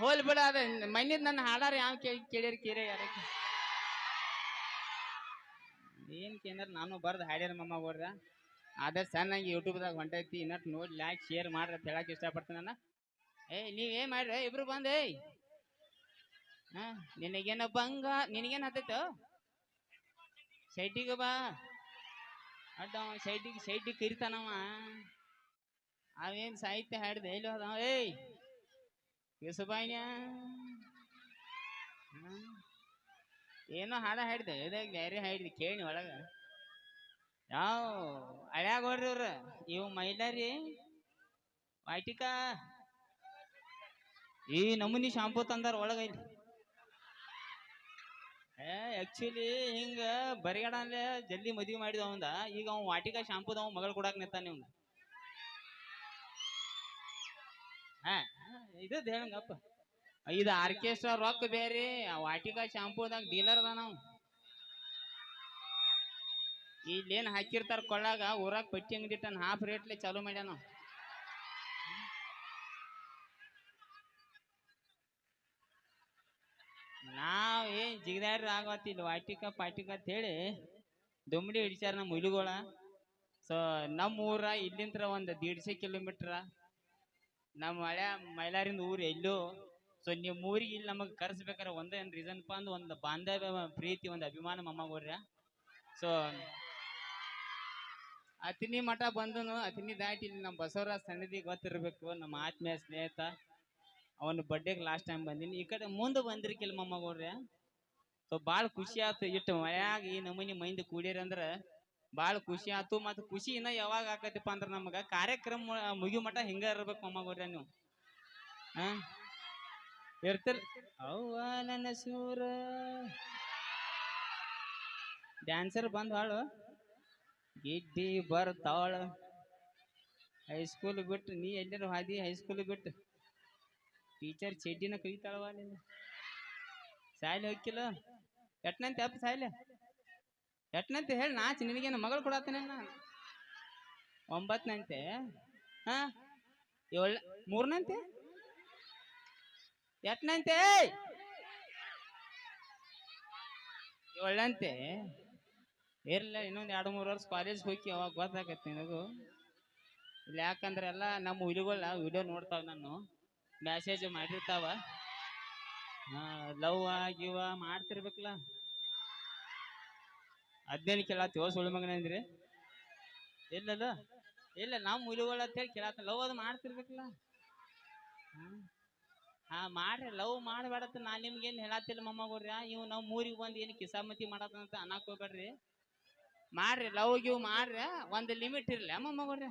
Hole ಬಿಡ, ಅದ ಮನ್ನಿದ್ ನನ್ನ ಹಾಡಾರ ಯಾವ ಕೇಳಿ ಕೇಳಿರಿ ಕೇಳಿ ಯಾರ ಏನ್ ಕೇಂದ್ರ ನಾನು ಬರ್ದು ಹಾಡ್ಯಾರ ಮಮ್ಮ ಬರ್ದ ಅದ ಸಣ್ಣಂಗೆ ಯೂಟ್ಯೂಬ್ದಾಗ ಹೊಂಟೈತಿ, ಇನ್ನಟ್ ನೋಡಿ ಲೈಕ್ ಶೇರ್ ಮಾಡ್ರಿ ಅಂತ ಹೇಳಕ್ ಇಷ್ಟಪಡ್ತೀನಿ ನಾನು. ಏಯ್ ನೀವೇನ್ ಮಾಡ್ರಿ? ಇಬ್ರು ಬಂದ್, ಏಯ್. ಹಾ, ನಿನಗೇನ ಬಂಗ, ನಿನಗೇನ್ ಹತ್ತೈತೋ? ಸೈಟಿಗೆ ಬಾ. ಅಡ್ಡ ಸೈಟಿಗೆ ಸೈಟಿಗೆ ಕರಿತಾನವ ಅವೇನ್ ಸಾಹಿತ್ಯ ಹಾಡ್ದೆ, ಎಲ್ಲಿ ಹೋದ ಅವ? ಏಯ್. ಕಿಸುಬಾಯ್ನ್ಯ ಏನೋ ಹಾಡ ಹಾಡಿದೆ ಇದಾಗ ಬೇರೆ ಹಾಡಿದೆ, ಕೇಳಿ ಒಳಗ. ಯಾವ ಹಳ್ಯಾಗ ಹೊಡ್ರಿ ಅವ್ರ ಇವ್ ಮೈಲಾರಿ, ವಾಟಿಕ? ಈ ನಮೂನಿ ಶಾಂಪೂ ತಂದಾರ ಒಳಗ ಇಲ್ಲಿ. ಏ ಆಕ್ಚುಲಿ ಹಿಂಗ ಬರಿಗಡ ಅಂದ್ರೆ ಜಲ್ದಿ ಮದ್ವಿ ಮಾಡಿದ ಅವಂದ. ಈಗ ಅವ್ ವಾಟಿಕ ಶಾಂಪೂದ ಅವ್ ಮಗಳು ಕೊಡಾಕ್ ನಿಂತಾನ ಇವ್ನ ಹಾ. ಇದು ಹೇಳಂಗಪ್ಪ ಇದು ಆರ್ಕೆಸ್ಟ್ರಾ ರೊಕ್ಕ ಬೇರೆ, ವಾಟಿಕ ಶಾಂಪೂದಾಗ ಡೀಲರ್ ಅದ ನಾವು ಇಲ್ಲೇನ್ ಹಾಕಿರ್ತಾರ ಕೊಳ್ಳಾಗ, ಊರಾಗ ಪಟ್ಟಿ ಅಂಗಡಿ ಹಾಫ್ ರೇಟ್ಲೆ ಚಾಲೂ ಮಾಡ್ಯಾನ. ನಾವ್ ಏನ್ ಜಿಗದಾರಿ ಆಗತ್ತಿಲ್ಲ ವಾಟಿಕ ಪಾಟಿಕ ಅಂತ ಹೇಳಿ ದುಮ್ಡಿ ಹಿಡಿಸ್ಯಾರ ನಮ್ಮ ಹುಲಿಗೋಳ. ಸೊ ನಮ್ಮ ಊರ ಇಲ್ಲಿಂತ್ರ ಒಂದು ದೀಡ್ಸೆ ಕಿಲೋಮೀಟ್ರ ನಮ್ಮ ಹಳೆ ಮೈಲಾರಿಂದ ಊರು ಎಲ್ಲೋ. ಸೊ ನಿಮ್ಮ ಊರಿಗೆ ಇಲ್ಲಿ ನಮಗೆ ಕರೆಸ್ಬೇಕಾರೆ ಒಂದೇ ಏನು ರೀಸನ್ಪ ಅಂದ್ರೆ ಒಂದು ಬಾಂಧವ್ಯ ಪ್ರೀತಿ, ಒಂದು ಅಭಿಮಾನ ಮಮ್ಮಗೋರ್ಯ ಸೊ ಅತಿನಿ ಮಠ ಬಂದನು ಅತಿನಿ ದಾಟಿ ಇಲ್ಲಿ ನಮ್ಮ ಬಸವರಾಜ್ ಸನ್ನಿಧಿ ಗೊತ್ತಿರಬೇಕು, ನಮ್ಮ ಆತ್ಮೀಯ ಸ್ನೇಹಿತ. ಅವನು ಬರ್ಡೇಗೆ ಲಾಸ್ಟ್ ಟೈಮ್ ಬಂದೀನಿ. ಈ ಕಡೆ ಮುಂದೆ ಬಂದಿರ್ಕಿಲ್ಲ ಮೊಮ್ಮಗೋರ್ಯ ಸೊ ಭಾಳ ಖುಷಿ ಆಯ್ತು ಇಟ್ಟು ಮಳೆಯಾಗಿ ಈ ನಮೂನಿ ಮೈಂದ ಕೂಡಿರಿ ಅಂದ್ರೆ ಭಾಳ ಖುಷಿ ಆತು ಮತ್ತು ಖುಷಿ ಇನ್ನ ಯಾವಾಗ ಆಕತಿಪ್ಪ ಅಂದ್ರೆ ನಮಗ ಕಾರ್ಯಕ್ರಮ ಮುಗಿಯು ಮಟ ಹಿಂಗ ಇರ್ಬೇಕು ಮಮ್ಮಗೋರ್ಯ ನೀವು. ಹ ಇರ್ತಿರ್? ಅವ್ವ ನನ್ನ ಸೂರ. ಡ್ಯಾನ್ಸರ್ ಬಂದ್ ಹಾಳು. ಗಿಡ್ಡಿ ಬರ್ತಾಳ. ಹೈಸ್ಕೂಲ್ ಬಿಟ್ಟು ನೀ ಎಲ್ಲರ ಹಾದಿ? ಹೈಸ್ಕೂಲ್ ಬಿಟ್ಟು. ಟೀಚರ್ ಚೆಡ್ಡಿನ ಕಲಿತಾಳವ ನೀನು ಸಾಯ್ಲಿ ಹೋಗಿಲ್ಲ ಎಟ್ನಂತೆ ಅಪ್ಪ ಸಾಯ್ಲೆ? ಎಟ್ನಂತೆ ಹೇಳಿ ನಾಚಿ ನಿನಗೇನು ಮಗಳು ಕೊಡತ್ತೇನೆ ಒಂಬತ್ತನಂತೆ ಹಾ? ಏಳ, ಮೂರನಂತೆ? ಎಟ್ನಂತೆ? ಏಳಂತೆ? ಇರಲಿಲ್ಲ ಇನ್ನೊಂದು ಎರಡು ಮೂರು ವರ್ಷ ಕಾಲೇಜ್ ಹೋಗಿ ಅವಾಗ ಗೊತ್ತಾಗತ್ತೆ ನಿನಗೂ. ಇಲ್ಲಿ ಯಾಕಂದ್ರೆ ಎಲ್ಲ ನಮ್ಮ ಹುಲಿಗಳ ವಿಡಿಯೋ ನೋಡ್ತಾವ ನಾನು. ಮೆಸೇಜ್ ಮಾಡಿರ್ತಾವ. ಲವ್ ಆಗಿವ ಮಾಡ್ತಿರ್ಬೇಕಲ್ಲ. ಅದೇನು ಕೇಳತ್ತೀವ ಸುಳ್ಳು ಮಗನ ಅಂದ್ರಿ. ಇಲ್ಲಲ್ಲ, ಇಲ್ಲ ನಮ್ಮ ಅಂತ ಹೇಳಿ ಕೇಳತ್ತ ಲವ್ ಅದು ಮಾಡ್ತಿರ್ಬೇಕಲ್ಲ. ಹಾ, ಮಾಡ್ರಿ, ಲವ್ ಮಾಡಬೇಡತ್ತ ನಾ ನಿಮ್ಗೆ ಏನು ಹೇಳತ್ತಿಲ್ಲ ಮೊಮ್ಮಗೋರ್ಯ ಇವ್ ನಾವು ಮೂರಿಗೆ ಬಂದು ಏನು ಕಿಸಾಮತಿ ಮಾಡತ್ತಂತ ಅನ್ನಕ್ ಹೋಗ್ಬೇಡ್ರಿ. ಮಾಡ್ರಿ, ಲವ್ ಗಿವ್ ಮಾಡ್ರಿ, ಒಂದು ಲಿಮಿಟ್ ಇರ್ಲಿ ಮೊಮ್ಮಗೋರ್ಯ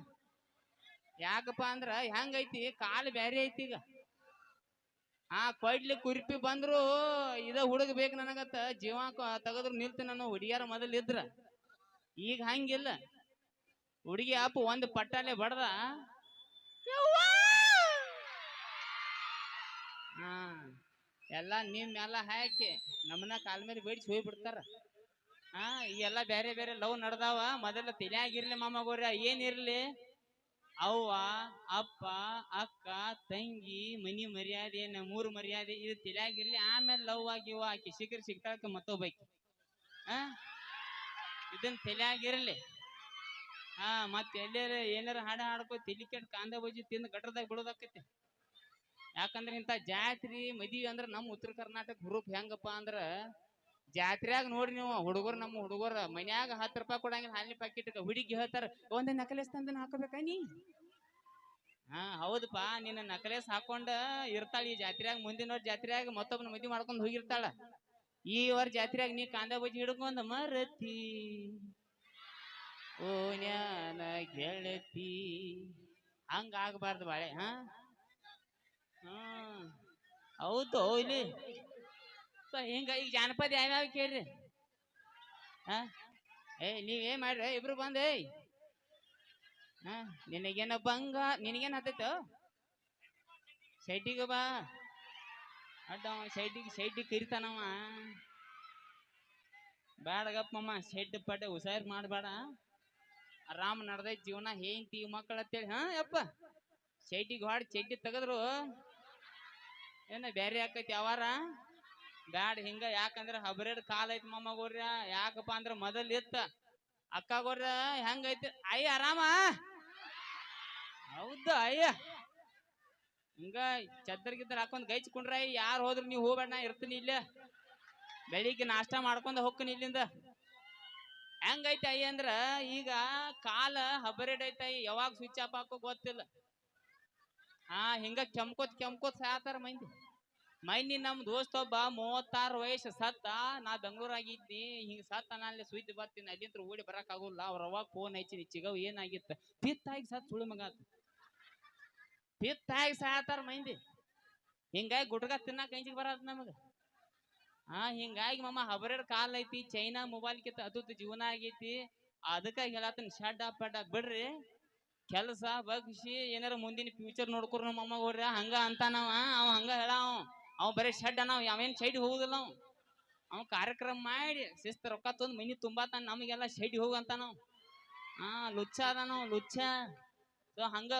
ಯಾಕಪ್ಪ ಅಂದ್ರ ಹೆಂಗೈತಿ, ಕಾಲು ಬ್ಯಾರೆ ಐತಿ ಈಗ. ಆ ಕೊಡ್ಲಿ ಕುರ್ಪಿ ಬಂದ್ರು, ಇದ ಹುಡುಗ ಬೇಕು ನನಗತ್ತ ಜೀವ ತೆಗದ್ರು ನಿಲ್ತು ನಾನು, ಹುಡುಗಿಯರ ಮೊದಲಿದ್ರ ಈಗ ಹಂಗಿಲ್ಲ. ಹುಡುಗಿ ಅಪ್ಪ ಒಂದು ಪಟ್ಟಾಲೆ ಬಡ್ದ! ಹಾ, ಎಲ್ಲ ನಿಮ್ಮೆಲ್ಲ ಹಾಕಿ ನಮ್ಮನ್ನ ಕಾಲ ಮೇಲೆ ಬೇಡಿಸಿ ಹೋಗ್ಬಿಡ್ತಾರ ಹಾ, ಈ ಎಲ್ಲ ಬೇರೆ ಬೇರೆ ಲವ್ ನಡ್ದಾವ. ಮೊದಲ ತಲೆಯಾಗಿರ್ಲಿ ಮಾಮಗೋರ್ಯ ಏನಿರ್ಲಿ ಅವ್ವ, ಅಪ್ಪ, ಅಕ್ಕ, ತಂಗಿ, ಮನಿ ಮರ್ಯಾದೆ ನಮ್ಮೂರು ಮರ್ಯಾದೆ ಇದು ತಿಳಿಯಾಗಿರ್ಲಿ ಆಮೇಲೆ ಲವ್ ಆಗಿ ಆಗಿವ ಆಕಿ ಸಿಕ್ಕರ್ ಸಿಗ್ತಾಳಕ್ಕೆ ಮತ್ತೊಬ್ಬಾಕಿ. ಹಾ? ಇದನ್ನ ತಲೆಯಾಗಿರ್ಲಿ ಹಾ, ಮತ್ತೆ ಎಲ್ಲಾರ ಏನಾರ ಹಾಡ ಹಾಡ್ಕೋ ತಲಿ ಕಾಂದ ಬಜ್ಜಿ ತಿಂದು ಗಟ್ರದಾಗ ಬಿಡೋದಾಕತಿ ಯಾಕಂದ್ರೆ ಇಂಥ ಜಾತ್ರಿ ಮದ್ವಿ ಅಂದ್ರೆ ನಮ್ಮ ಉತ್ತರ ಕರ್ನಾಟಕ ಗ್ರೂಪ್ ಹೆಂಗಪ್ಪ ಅಂದ್ರ ಜಾತ್ರ್ಯಾಗ ನೋಡ್ರಿ ನೀವು, ಹುಡುಗರು ನಮ್ಮ ಹುಡುಗರು ಮನ್ಯಾಗ ಹತ್ತು ರೂಪಾಯಿ ಕೊಡಂಗಿಲ್ಲ, ಹಾಲಿನ ಪ್ಯಾಕೆಟ್ ಹುಡುಗಿ ಹೇಳ್ತಾರ, ಒಂದ್ ನಕಲೇಸ್ ತಂದನ ಹಾಕೋಬೇಕಾ ನೀ? ಹಾ ಹೌದಪ್ಪ ನಿನ್ನ ನಕಲೇಸ್ ಹಾಕೊಂಡ ಇರ್ತಾಳ ಈ ಜಾತ್ರೆಯಾಗ ಮುಂದಿನ ವರ್ಷ ಜಾತ್ರೆಯಾಗ ಮತ್ತೊಬ್ಬನ ಮದ್ವಿ ಮಾಡ್ಕೊಂಡ್ ಹೋಗಿರ್ತಾಳ. ಈ ವರ್ಷ ಜಾತ್ರೆಯಾಗ ನೀ ಕಾಂದ ಬಜ್ಜಿ ಹಿಡ್ಕೊಂಡ್ ಮರತಿ, ಓ ನ್ಯಾನ ಗೆಳತಿ. ಹಂಗ ಆಗ್ಬಾರ್ದು ಬಾಳೆ, ಹಾ? ಹೌದು ಇಲ್ಲಿ ಹಿಂಗ ಈಗ ಜಾನಪದ ಯಾವ್ಯಾವ ಕೇಳ್ರಿ? ಹಾ? ಏ ನೀವೇನ್ ಮಾಡ್ರಿ? ಇಬ್ರು ಬಂದ್, ಏಯ್. ಹಾ, ನಿನಗೇನ ಬಂಗ, ನಿನಗೇನ ಹತ್ತೈತು? ಸೈಟಿಗೆ ಬಾ. ಅಡ್ಡ ಅವ, ಸೈಟಿಗೆ ಸೈಟಿಗೆ ಕರಿತಾನವ ಸೆಡ್ ಮಮ್ಮ ಪಡ್ಡೆ ಹುಷಾರ್ ಮಾಡಬೇಡ. ಆರಾಮ್ ನಡ್ದೈತಿ ಜೀವನ ಹೇಂತಿ ಮಕ್ಕಳ ಅಂತೇಳಿ, ಹಾ, ಯಪ್ಪ. ಸೈಟಿಗೆ ಹೊಡ್ ಚಡ್ಡಿ ತೆಗದ್ರು. ಏನ ಬ್ಯಾರೆ ಆಕೈತಿ ಯಾವಾರ ಬ್ಯಾಡ ಹಿಂಗ ಯಾಕಂದ್ರ ಹಬ್ರೇಡ್ ಕಾಲ್ ಐತಿ ಮೊಮ್ಮಗೋರ್ಯ ಯಾಕಪ್ಪ ಅಂದ್ರ ಮೊದಲ್ ಇತ್ತ ಅಕ್ಕಗೋರ್ಯ ಹೆಂಗೈತಿ ಅಯ್ಯ, ಆರಾಮ? ಹೌದ, ಅಯ್ಯ. ಹಿಂಗ ಚದ್ರಗಿದ್ರ ಹಾಕೊಂಡ್ ಗೈಚ್ಕೊಂಡ್ರ ಯಾರು ಹೋದ್ರು ನೀವು ಹೋಗ್ಬೇಡ, ನಾ ಇರ್ತೀನಿ ಇಲ್ಲೇ. ಬೆಳಿಗ್ಗೆ ನಾಷ್ಟ ಮಾಡ್ಕೊಂಡ್ ಹೋಗ್ತೀನಿ ಇಲ್ಲಿಂದ. ಹೆಂಗೈತಿ ಅಯ್ಯ ಅಂದ್ರ, ಈಗ ಕಾಲ ಹಬರೇಡ್ ಐತಿ ಯಾವಾಗ ಸ್ವಿಚ್ ಆಫ್ ಹಾಕೋ ಗೊತ್ತಿಲ್ಲ. ಹಾ, ಹಿಂಗ ಕೆಮ್ಕೋತ್ ಕೆಮ್ಕೋತ್ ಸಾತಾರ ಮಂದಿ. ಮೈನಿ ನಮ್ ದೋಸ್ತ ಒಬ್ಬ ಮೂವತ್ತಾರು ವಯಸ್ಸು ಸತ್ತ, ನಾ ಬೆಂಗಳೂರಾಗ ಇದ್ನಿ ಹಿಂಗ ಸತ್ತ, ನಾ ಅಲ್ಲಿ ಸುದ್ದಿ ಬರ್ತೀನಿ, ಅಲ್ಲಿಂತ್ರ ಓಡಿ ಬರಕ್ ಆಗುಲ್ಲ ಅವ್ರ ಅವಾಗ ಫೋನ್ ಐತಿ ಚಿಗವ್ ಏನಾಗಿತ್ತ? ಪಿತ್ತಾಗಿ ಸತ್ ಸುಳಿ ಮಗ. ಪಿತ್ತಾಗಿ ಸಾತಾರ ಮೈಂದಿ. ಹಿಂಗಾಗಿ ಗುಟ್ಗ ತಿನ್ನಾಕ ಅಂಜಿಗೆ ಬರತ್ ನಮಗ. ಹಾ ಹಿಂಗಾಗಿ ಮಮ್ಮ ಹಬರೇಡ್ ಕಾಲ್ ಐತಿ, ಚೈನಾ ಮೊಬೈಲ್ ಕಿತ್ತ ಅದು ಜೀವನ ಆಗೈತಿ. ಅದಕ್ಕಾಗಿ ಹೇಳತ್ತನ್ ಶಡ್ಡ ಪಡ್ಡ ಬಿಡ್ರಿ, ಕೆಲಸ, ಬಗ್ಸಿ, ಏನಾರ ಮುಂದಿನ ಫ್ಯೂಚರ್ ನೋಡ್ಕೊರ್ ನಮ್ಮ ಅಮ್ಮ ಹೋರ್ಯ, ಹಂಗ ಅಂತಾನವ, ಅವ ಹಂಗ ಹೇಳಾವ. ಅವ ಬರೀ ಶೆಡ್ ಅನಾವ ಅವೇನ್ ಶೈಡ್ ಹೋಗುದಿಲ್ಲ ಅವ. ಅವ್ ಕಾರ್ಯಕ್ರಮ ಮಾಡಿ ಶಿಸ್ತ ರೊಕ್ಕ ತಂದ್ ಮನಿ ತುಂಬಾತಾನ, ನಮಗೆಲ್ಲ ಸೈಡ್ ಹೋಗಂತಾನ ಅಂತಾನವ ಹಾ ಲುಚ್ಚ ಅದಾನವ ಲುಚ್ಚ. ಸೊ, ಹಂಗ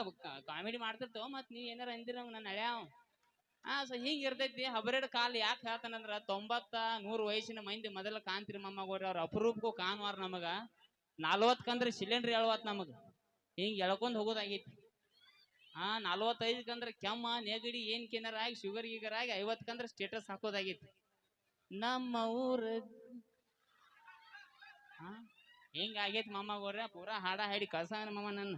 ಕಾಮಿಡಿ ಮಾಡ್ತಿರ್ತವ, ಮತ್ ನೀವ್ ಏನಾರ ಅಂದಿರ ನನ್ನ ಅಳ್ಯಾವ್ ಹಾ ಸೊ, ಹಿಂಗ ಇರ್ತೈತಿ, ಹಬರೆಡ್ ಕಾಲ್ ಯಾಕೆ ಹೇಳ್ತಾನಂದ್ರ, ತೊಂಬತ್ತ ನೂರು ವಯಸ್ಸಿನ ಮಂದಿ ಮೊದಲ ಕಾಂತಿರಿ ಮೊಮ್ಮಗೋರಿ ಅವ್ರ ಅಪರೂಪಕ್ಕೂ ಕಾನ್ವಾರ ನಮಗ. ನಲ್ವತ್ಕಂದ್ರ ಸಿಲಿಂಡರ್ ಎಳವತ್ ನಮಗ. ಹಿಂಗ್ ಎಳ್ಕೊಂಡ್ ಹೋಗೋದಾಗೈತಿ. ಹಾ ನಲ್ವತ್ತೈದಕ್ಕಂದ್ರೆ ಕೆಮ್ಮ, ನೆಗಡಿ, ಏನ್ ಕಿನ್ನರ ಆಗಿ ಶುಗರ್ ಗೀಗರ್ ಆಗಿ ಐವತ್ತಕ್ಕಂದ್ರೆ ಸ್ಟೇಟಸ್ ಹಾಕೋದಾಗಿತ್ತು ನಮ್ಮ ಊರ ಹಾ ಹಿಂಗ ಆಗೈತಿ ಮಮ್ಮಗೋರ ಪೂರಾ ಹಾಡ ಹಾಡಿ ಕಳ್ಸಾನ ಮಮ್ಮ ನನ್ನ.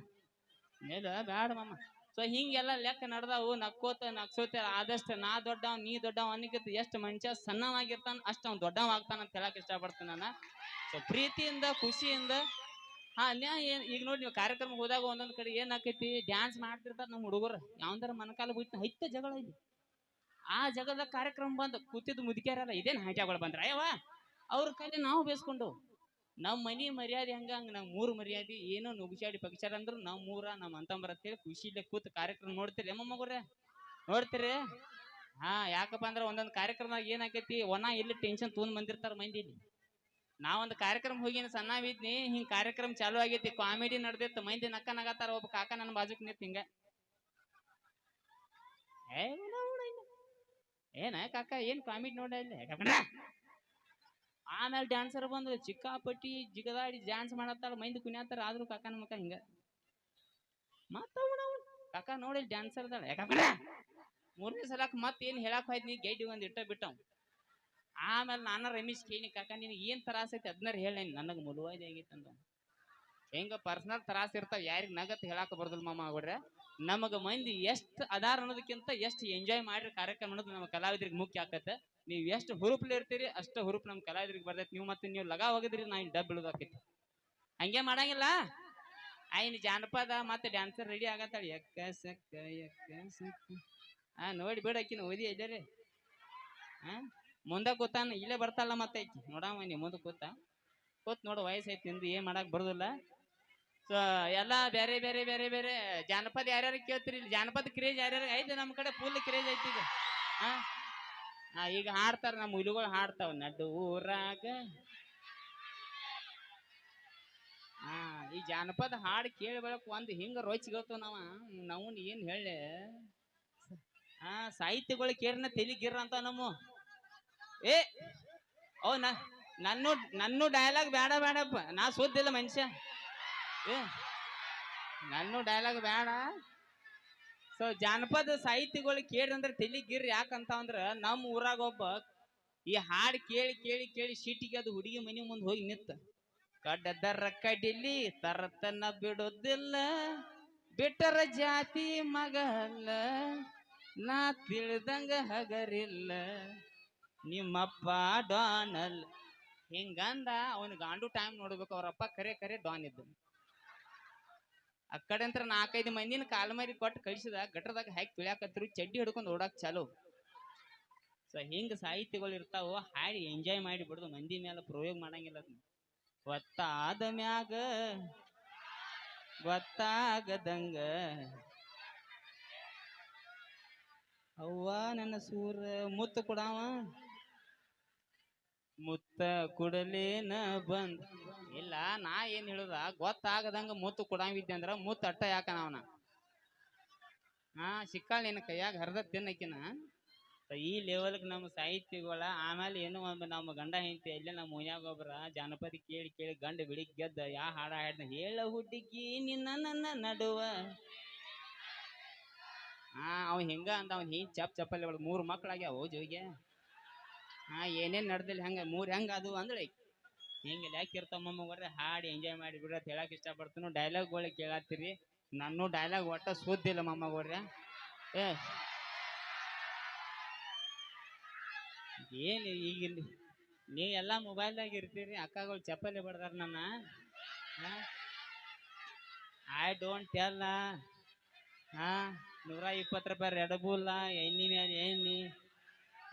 ಮೇಲ ಬ್ಯಾಡ ಮಮ್ಮ ಸೊ ಹಿಂಗೆಲ್ಲ ಲೆಕ್ಕ ನಡ್ದಾವು, ನಕ್ಕೋತ, ನಕ್ಸೋತ, ಆದಷ್ಟು ನಾ ದೊಡ್ಡವ, ನೀ ದೊಡ್ಡವ ಅನ್ನಕ್ಕಿಂತ ಎಷ್ಟು ಮನುಷ್ಯ ಸಣ್ಣವಾಗಿರ್ತಾನ, ಅಷ್ಟು ಅವ್ನು ದೊಡ್ಡವ ಆಗ್ತಾನ ಅಂತ ಹೇಳಕ್ ಇಷ್ಟಪಡ್ತೀನಿ ನಾನು. ಸೊ ಪ್ರೀತಿಯಿಂದ, ಖುಷಿಯಿಂದ ಹಾ ಈಗ ನೋಡಿ ನೀವು ಕಾರ್ಯಕ್ರಮ ಹೋದಾಗ ಒಂದೊಂದ್ ಕಡೆ ಏನ್ ಆಕೈತಿ? ಡ್ಯಾನ್ಸ್ ಮಾಡ್ತಿರ್ತಾರ ನಮ್ಮ ಹುಡುಗರು. ಯಾವಂದ್ರ ಮನಕಾಲ ಬಿಟ್ಟು ಹೈತ ಜಗಳ ಇಲ್ಲಿ. ಆ ಜಗದ ಕಾರ್ಯಕ್ರಮ ಬಂದ್ ಕೂತಿದ್ ಮುದುಕ್ಯಾರಲ್ಲ, ಇದೇನ್ ಹಾಟ್ಯಾಗಳು ಬಂದ್ರ? ಅಯ್ಯವ ಅವ್ರ ಕೈಲಿ ನಾವು ಬೇಸ್ಕೊಂಡು ನಮ್ಮ ಮನಿ ಮರ್ಯಾದೆ ಹಂಗ ಹಂಗ ನಮ್ಮ ಮೂರು ಮರ್ಯಾದೆ ಏನೋ ನುಗ್ಸಾಡಿ ಪಕ್ಷಾರ ಅಂದ್ರು ನಮ್ಮ ಮೂರ ನಮ್ಮ ಅಂತಂಬರ ಅಂತೇಳಿ ಖುಷಿಲೆ ಕೂತ್ ಕಾರ್ಯಕ್ರಮ ನೋಡ್ತೀರಿ. ಅಮ್ಮ ಮಗುರೆ ನೋಡ್ತೀರಿ? ಹಾ, ಯಾಕಪ್ಪ ಅಂದ್ರ ಒಂದೊಂದ್ ಕಾರ್ಯಕ್ರಮದಾಗ ಏನಾಕೈತಿ ಒಣ ಎಲ್ಲಿ ಟೆನ್ಷನ್ ತೊಗೊಂಡ್ ಬಂದಿರ್ತಾರ ಮಂದಿ ಇಲ್ಲಿ. ನಾವೊಂದ್ ಕಾರ್ಯಕ್ರಮ ಹೋಗಿನ ಸಣ್ಣವಿದ್ನಿ ಹಿಂಗ್ ಕಾರ್ಯಕ್ರಮ ಚಾಲು ಆಗೈತಿ, ಕಾಮಿಡಿ ನಡ್ದಿತ್ತು ಮೈಂದಿ ನಕ್ಕ ನಗತ್ತಾರ ಒಬ್ಬ ಕಾಕ ನನ್ನ ಬಾಜುಕ್ ನಿಂತ್ ಹಿಂಗ. ಏನ ಕಾಕ, ಏನ್ ಕಾಮಿಡಿ ನೋಡ ಆಮೇಲೆ ಡ್ಯಾನ್ಸರ್ ಬಂದ್ರು ಚಿಕ್ಕಾಪಟ್ಟಿ, ಜಿಗದಾಡಿ ಡ್ಯಾನ್ಸ್ ಮಾಡತ್ತಾಳ ಮೈಂದ್ ಕುಣಿಯತ್ತಾರ ಆದ್ರೂ ಕಾಕನ ಮಕ್ಕ ಹಿಂಗ. ಮತ್ತ ಕಾಕ ನೋಡಿ ಡ್ಯಾನ್ಸರ್ ಅದಾಳ. ಯಾಕಂದ್ರ ಮೂರನೇ ಸಲಕ್ ಮತ್ ಏನ್ ಹೇಳಕ್ ಹೋಯ್ತು ನೀ ಗೈಡ್ ಒಂದ್ ಇಟ್ಟ ಬಿಟ್ಟವ್. ಆಮೇಲೆ ನಾನು ರಮೇಶ್ ಕೇಳಿ ಕಾಕ, ನಿನಗೆ ಏನ್ ತ್ರಾಸ ಐತಿ? ಅದನ್ನಾರ ಹೇಳಿ ನನಗೆ ಮುಳುವಾದಿ ಆಗೈತೆ ಅಂದ. ಹೆಂಗ ಪರ್ಸನಲ್ ತ್ರಾಸ ಇರ್ತಾವ, ಯಾರಿಗ್ ನಗತ್ ಹೇಳಾಕ ಬರ್ದಲ್ ಮಾಮ ಆಗ್ಬಿಡ್ರೆ ನಮಗ ಮಂದಿ ಎಷ್ಟ್ ಅದಾರ ಅನ್ನೋದಕ್ಕಿಂತ ಎಷ್ಟು ಎಂಜಾಯ್ ಮಾಡಿರಿ ಕಾರ್ಯಕ್ರಮ ಅನ್ನೋದು ನಮ್ಮ ಕಲಾವಿದರಿಗೆ ಮುಖ್ಯ ಆಕತ್ತೆ ನೀವು ಎಷ್ಟು ಹುರುಪ್ಲಿ ಇರ್ತೀರಿ, ಅಷ್ಟು ಹುರುಪ್ ನಮ್ಮ ಕಲಾವಿದರಿಗೆ ಬರ್ತೈತಿ. ನೀವು ಮತ್ತೆ ನೀವು ಲಗಾ ಹೋಗಿದ್ರಿ, ನಾ ಇಲ್ಲಿ ಡಬ್ ಹಂಗೇ ಹಂಗೆ ಮಾಡಂಗಿಲ್ಲ? ಆಯ್ನ ಜಾನಪದ ಮತ್ತೆ ಡ್ಯಾನ್ಸರ್ ರೆಡಿ ಆಗತ್ತಾಳೆ? ಎಕ್ಕ ಸಕ್ಕ ಎಕ್ಕ ಸಕ್ಕ. ಆ, ನೋಡಿ ಬಿಡ ಆಕಿನ ಓದಿ ಎಲ್ಲರಿ ಹಾ ಮುಂದೆ ಕೂತಾನ, ಇಲ್ಲೇ ಬರ್ತಾಳ ಮತ್ತೆ ಐತಿ ನೋಡವ ನೀ ಮುಂದೆ ಕೂತ. ಕೂತ್ ನೋಡು ವಯಸ್ಸು ಐತಿ ನಿಂದು, ಏನ್ ಮಾಡಕ್ ಬರೋದಿಲ್ಲ. ಸೊ ಎಲ್ಲ ಬೇರೆ ಬೇರೆ ಬೇರೆ ಬೇರೆ ಜಾನಪದ ಯಾರ್ಯಾರು ಕೇಳ್ತೀರಿ ಇಲ್ಲಿ? ಜಾನಪದ ಕ್ರೇಜ್ ಯಾರ್ಯಾರು ಐತೆ ನಮ್ಮ ಕಡೆ ಫುಲ್ ಕ್ರೇಜ್ ಐತಿ ಈಗ ಹಾ? ಈಗ ಹಾಡ್ತಾರ ನಮ್ಮ ಹುಲಿಗಳು ಹಾಡ್ತಾವ ನಡ್ಡು ಊರಾಗ. ಹಾ, ಈ ಜಾನಪದ ಹಾಡು ಕೇಳಿ ಒಂದು ಹಿಂಗ ರೋಚಿಗತ್ತು ನಾವ. ನಾವು ಏನ್ ಹೇಳಿ ಹಾ, ಸಾಹಿತ್ಯಗಳು ಕೇರಿನ ತೆಲಿಗಿರ್ರ ಅಂತ ನಮ್ಮ. ಏ, ಓ, ನಾ, ನನ್ನ ನನ್ನ ಡೈಲಾಗ್ ಬೇಡ ಬೇಡಪ್ಪ. ನಾ ಸುದ್ದಿಲ್ಲ ಮನುಷ್ಯ. ಏ, ನನ್ನ ಡೈಲಾಗ್ ಬೇಡ. ಸೊ ಜಾನಪದ ಸಾಹಿತ್ಯಗಳು ಕೇಳಿ ಅಂದ್ರೆ ಗಿರ್ ಯಾಕಂತ ಅಂದ್ರ ನಮ್ಮ ಊರಾಗ ಒಬ್ಬ ಈ ಹಾಡು ಕೇಳಿ ಕೇಳಿ ಕೇಳಿ ಸೀಟಿಗೆ ಅದು ಹುಡುಗಿ ಮನೆ ಮುಂದೆ ಹೋಗಿ ನಿತ್ತ ಕಡ್ಡದರ ಕಡಿಲಿ ತರತನ ಬಿಡೋದಿಲ್ಲ, ಬಿಟ್ಟರ ಜಾತಿ ಮಗಲ್ಲ, ನಾ ತಿಳಿದಂಗ ಹಗರಿಲ್ಲ. ನಿಮ್ಮಪ್ಪ ಡಾನಲ್. ಹಿಂಗಂದ ಅವನ ಗಾಂಡು ಟೈಮ್ ನೋಡ್ಬೇಕು ಅವರಪ್ಪ ಕರೆ ಕರೆ ಡಾನ್ ಇದ್ದ. ಆ ಅಂತ ನಾಲ್ಕೈದು ಮಂದಿನ ಕಾಲ್ಮರಿ ಕೊಟ್ಟು ಕಳಿಸಿದ, ಗಟ್ರದಾಗ ಹಾಕಿ ತುಳ್ಯಾಕತ್ರು, ಚಡ್ಡಿ ಹಿಡ್ಕೊಂಡು ಓಡಾಕ್ ಚಾಲು. ಸೊ ಹಿಂಗ ಸಾಹಿತ್ಯಗಳು ಇರ್ತಾವ, ಹಾಡಿ ಎಂಜಾಯ್ ಮಾಡಿ ಬಿಡುದು ಮಂದಿ ಮೇಲೆ ಪ್ರಯೋಗ ಮಾಡಂಗಿಲ್ಲ. ಗೊತ್ತಾದ ಮ್ಯಾಗ, ಗೊತ್ತಾಗದಂಗ. ಅವ್ವ ನನ್ನ ಸೂರ ಮುತ್ತು ಕೊಡಾವ. ಮುತ್ತ ಕುಡಲೇನ ಬಂದ್. ಇಲ್ಲ, ನಾ ಏನ್ ಹೇಳುದ? ಗೊತ್ತಾಗದಂಗ ಮುತ್ತು ಕೊಡಂಗಿದ್ದೆ ಅಂದ್ರ ಮುತ್ತ ಅಟ್ಟ ಯಾಕನ ಅವನ? ಹಾ ಸಿಕ್ಕಾಳ ನಿನ್ನ ಕೈಯಾಗ ಹರಿದ ತಿನ್ನಕಿನ? ಈ ಲೆವೆಲ್ಗೆ ನಮ್ಮ ಸಾಹಿತ್ಯಗಳ ಆಮೇಲೆ ಏನು ಒಂದು ನಮ್ಮ ಗಂಡ ಹೆಂಡತಿ ಅಲ್ಲೇ ನಮ್ಮ ಮುನ್ಯಾಗ ಒಬ್ರ ಜಾನಪದ ಕೇಳಿ ಕೇಳಿ ಗಂಡ ಬಿಡಿ ಗೆದ್ದ, ಯಾ ಹಾಡ ಹಾಡ್ದ, ಹೇಳ ಹುಡುಗಿ ನಿನ್ನ ನನ್ನ ನಡುವ. ಹಾ ಅವ್ ಹಿಂಗ ಅಂದ ಅವ್ನ ಹಿಂಗ್ ಚಪ್ ಚಪ್ಪಲ್ಲಿ ಒಳಗೆ ಮೂರು ಮಕ್ಳಾಗ್ಯಾವ ಜೋಗೆ ಹಾ, ಏನೇನ್ ನಡೆದಿಲ್ಲ, ಹಂಗ ಮೂರ್ ಹೆಂಗ ಅದು ಅಂದ್ರೆ ಹಿಂಗೆ ಯಾಕಿರ್ತಾವ ಮೊಮ್ಮಗವ್ರೆ ಹಾಡಿ ಎಂಜಾಯ್ ಮಾಡಿ ಬಿಡ್ರಿ ಅಂತ ಹೇಳಕ್ ಇಷ್ಟಪಡ್ತೀನಿ. ಡೈಲಾಗ್ಗಳು ಕೇಳತ್ತೀರಿ. ನನ್ನ ಡೈಲಾಗ್ ಒಟ್ಟ ಸುದ್ದಿಲ್ಲ ಮೊಮ್ಮಗವ್ರೆ ಏ. ಏನು ಈಗ ನೀ ಎಲ್ಲ ಮೊಬೈಲ್ದಾಗ ಇರ್ತೀರಿ, ಅಕ್ಕಗಳು ಚಪ್ಪಲಿ ಬಡ್ದಾರ ನನ್ನ. ಐ ಡೋಂಟ್ ಟೆಲ್ ಹಾ? ನೂರ ಇಪ್ಪತ್ತು ರೂಪಾಯಿ ರೆಡ್ ಬುಲ್ಲ ಎಣ್ಣಿ ಮೇಲೆ ಎಣ್ಣೆ.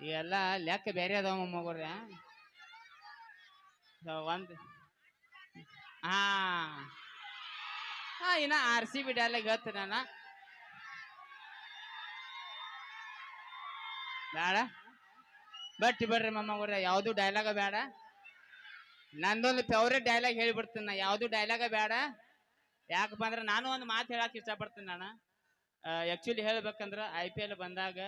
ಇವೆಲ್ಲ ಲೆಕ್ಕ ಬೇರೆ ಅದಾವ ಮಗುರ್ಯ ಒಂದು, ಹಾ. ಇನ್ನ ಆರ್ ಸಿ ಬಿ ಡೈಲಾಗ್ ಹೇಳ್ತೀನಿ ನಾನು. ಬೇಡ. ಬಟ್ಟಿ ಬರ್ರಿ ಮೊಮ್ಮಗ್ರೆ ಯಾವುದು ಡೈಲಾಗ ಬೇಡ. ನಂದೊಂದು ಫೇವ್ರೇಟ್ ಡೈಲಾಗ್ ಹೇಳಿಬಿಡ್ತೀನಿ ನಾ, ಯಾವುದು ಡೈಲಾಗ ಬೇಡ. ಯಾಕಪ್ಪ ಅಂದ್ರೆ ನಾನು ಒಂದು ಮಾತು ಹೇಳಕ್ ಇಷ್ಟಪಡ್ತೀನಿ ನಾನು. ಆ್ಯಕ್ಚುಲಿ ಹೇಳ್ಬೇಕಂದ್ರ ಐ ಪಿ ಎಲ್ ಬಂದಾಗ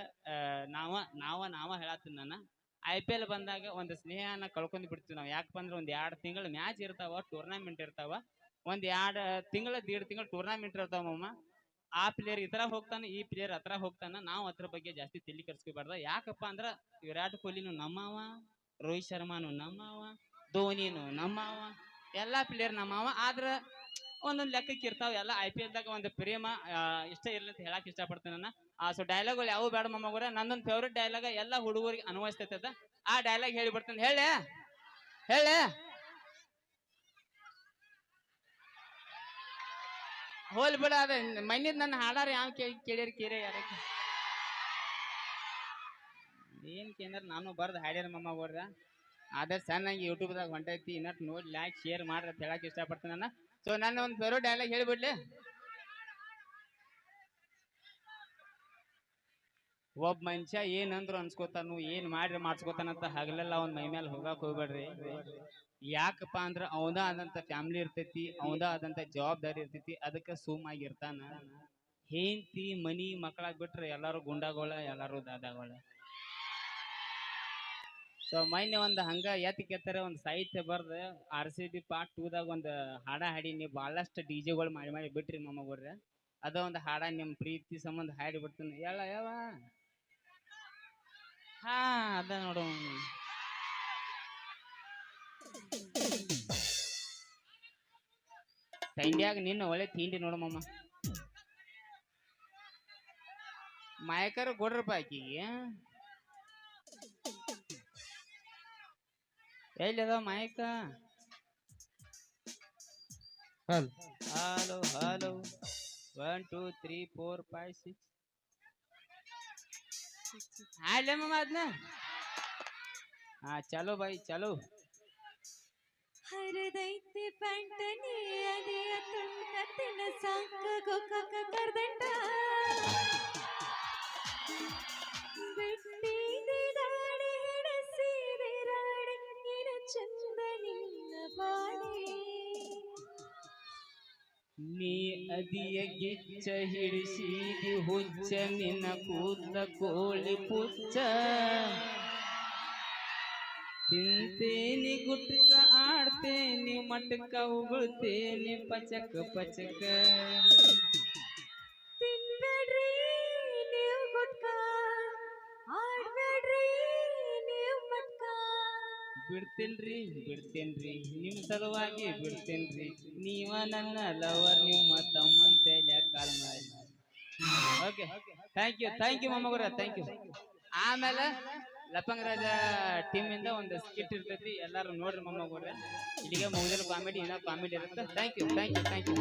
ನಾವ ನಾವ ನಾವ ಹೇಳತ್ತೀನಿ ನಾನು ಐ ಪಿ ಎಲ್ ಬಂದಾಗ ಒಂದು ಸ್ನೇಹನ ಕಳ್ಕೊಂಡ್ ಬಿಡ್ತೀವಿ ನಾವು. ಯಾಕಪ್ಪ ಒಂದ್ ಎರಡ್ ತಿಂಗಳು ಮ್ಯಾಚ್ ಇರ್ತಾವ ಟೂರ್ನಾಮೆಂಟ್ ಇರ್ತಾವ. ಒಂದ್ ಎರಡ್ ತಿಂಗಳ, ದೀಡ್ ತಿಂಗಳ ಟೂರ್ನಾಮೆಂಟ್ ಇರ್ತಾವ ಮಮ್ಮ ಆ ಪ್ಲೇಯರ್ ಇತರ ಹೋಗ್ತಾನ, ಈ ಪ್ಲೇಯರ್ ಹತ್ರ ಹೋಗ್ತಾನ, ನಾವು ಅದ್ರ ಬಗ್ಗೆ ಜಾಸ್ತಿ ತಲೆ ಕೆಡ್ಸ್ಕೊಬಾರ್ದ. ಯಾಕಪ್ಪ ಅಂದ್ರ ವಿರಾಟ್ ಕೊಹ್ಲಿನು ನಮ್ಮವ ರೋಹಿತ್ ಶರ್ಮಾನು ನಮ್ಮವ ಧೋನಿನು ನಮ್ಮವ ಎಲ್ಲಾ ಪ್ಲೇಯರ್ ನಮ್ಮವ ಆದ್ರೆ ಒಂದೊಂದು ಲೆಕ್ಕಕ್ಕೆ ಇರ್ತಾವ ಎಲ್ಲ ಐ ಪಿ ಎಲ್ದಾಗ ಒಂದು ಪ್ರೇಮ ಇಷ್ಟ ಇರ್ಲಿ ಅಂತ ಹೇಳಕ್ ಇಷ್ಟಪಡ್ತೇನೆ ನಾನು ಆ ಸೊ ಡೈಲಾಗ್ಗಳು ಯಾವ ಬೇಡ ಮೊಮ್ಮಗುರ ನಂದೊಂದು ಫೇವ್ರೇಟ್ ಡೈಲಾಗ ಎಲ್ಲ ಹುಡುಗರಿಗೆ ಅನ್ವಯಿಸ್ತೈತದ ಆ ಡೈಲಾಗ್ ಹೇಳಿ ಬರ್ತೇನೆ. ಹೇಳೆ. ಹೇಳೆ. ಹೋಲ್ ಬಿಡ ಅದ ಮನ್ನಿದ್ ನನ್ನ ಹಾಡಾರ ಯಾವ ಕೇಳಿರಿ ಕೇರಿ ಯಾರಕ್ಕೆ ಏನ್ ಕೇಂದ್ರ ನಾನು ಬರ್ದು ಹಾಡ್ಯಾರ ಮಮ್ಮ ಬರ್ದ ಅದೇ ಯೂಟ್ಯೂಬ್ ಯೂಟ್ಯೂಬ್ದಾಗ ಹೊಂಟೈತಿ. ಇನ್ನಟ್ ನೋಡಿ ಲೈಕ್ ಶೇರ್ ಮಾಡ್ರಿ ಅಂತ ಹೇಳಕ್ ಇಷ್ಟಪಡ್ತೀನಿ ನಾನು ಸೊ ನನ್ನ ಒಂದು ಫೇವ್ರೇಟ್ ಡೈಲಾಗ್ ಹೇಳಿಬಿಡ್ಲಿ? ಒಬ್ಬ ಮನುಷ್ಯ ಏನಂದ್ರು ಅನ್ಸ್ಕೊತಾನು, ಏನ್ ಮಾಡ್ರಿ ಮಾಡ್ಸ್ಕೊತಾನಂತ ಹಗಲೆಲ್ಲ ಅವ್ನ ಮೈ ಮೇಲೆ ಹೋಗಕ್ ಹೋಗ್ಬೇಡ್ರಿ. ಯಾಕಪ್ಪ ಅಂದ್ರ ಅವನ ಆದಂತ ಫ್ಯಾಮಿಲಿ ಇರ್ತೈತಿ, ಅವನ ಆದಂತ ಜವಾಬ್ದಾರಿ ಇರ್ತೈತಿ, ಅದಕ್ಕೆ ಸುಮ್ಮಾಗಿರ್ತಾನ. ಹೆಂಡ್ತಿ, ಮನಿ ಮಕ್ಕಳಾಗ್ ಬಿಟ್ರೆ ಎಲ್ಲಾರು ಗುಂಡಾಗೋಳ, ಎಲ್ಲಾರು ದಾದಾಗೋಳ. ಸೊ ಮೊನ್ನೆ ಒಂದು ಹಂಗ ಎತ್ತಿ ಕೆತ್ತರ ಒಂದು ಸಾಹಿತ್ಯ ಬರ್ದು ಆರ್ ಸಿ ಬಿ ಪಾರ್ಟ್ ಟೂದಾಗ ಒಂದು ಹಾಡ ಹಾಡೀನಿ ಭಾಳಷ್ಟು ಡಿ ಜೆಗಳು ಮಾಡಿ ಮಾಡಿ ಬಿಟ್ರಿ ಮಮ್ಮಗೋರ್ರ ಅದ ಒಂದು ಹಾಡ ನಿಮ್ಮ ಪ್ರೀತಿ ಸಂಬಂಧ ಹಾಡಿ ಬಿಡ್ತೀನಿ. ಹೇಳ ಯಾವ ಹಾ, ಅದ ನೋಡು ತಿಂಡಿಯಾಗ ನಿನ್ನ ಒಳ್ಳೆ ತಿಂಡಿ ನೋಡು ಮಮ್ಮ ಮಾಯಕರ ಕೊಡ್ರಪ್ಪ ಆಕಿಗೆ. ಎಲ್ಲಿ ಅದಾವ ಮಾಯಕ ಹಲ್ hello hello one two three four five six ಹಾಡ್ಲೆ ಮಮ್ಮ ಅದನ್ನ ಹಾ ಚಲೋ ಬಾಯ್ ಚಲೋ ಹರಿದೈತಿ ಪ್ಯಾಂಟನಿ ಅದಿಯ ತುಂಡತಿನ ಸಾಕ ಗೋಕಾಕ ಕರ್ದಂಟ ನೀ ಅದಿಯ ಗಿಚ್ಚ ಹಿಡಿಸಿದಿ ಹುಚ್ಚ, ನಿನ್ನ ಕೂದಲ ಕೋಳಿ ಪುಚ್ಚ. ತಿಂತೇನಿ ಗುಟ್ಕ ಆಡ್ತೇನಿ, ಮಟಕ ಉಗುಳ್ತೇನಿ ಪಚಕ ಪಚಕ. ಬಿಡ್ತೇನ್ರಿ ಬಿಡ್ತೇನ್ರಿ. ನಿಮ್ ಸಲುವಾಗಿ ಬಿಡ್ತೇನ್ರಿ. ನೀವ ನನ್ನ ಲವರ್ ನಿಮ್ಮ ತಮ್ಮಂತೆ ಕಾಲ್ ಮಾಡಿ. Okay thank you thank you ಮೊಮ್ಮಗುರ thank you ಆಮೇಲೆ ಲಪಂಗ ರಾಜ ಟೀಮ್ ಇಂದ ಒಂದು ಸ್ಕಿಟ್ ಇರ್ತೈತಿ. ಎಲ್ಲಾರು ನೋಡ್ರಿ ಮೊಮ್ಮಗುರ ಇಲ್ಲಿಗೆ ಮುಗಿದ್ರೆ ಕಾಮಿಡಿ ಏನೋ ಕಾಮಿಡಿ ಇರುತ್ತೆ. Thank you thank you thank you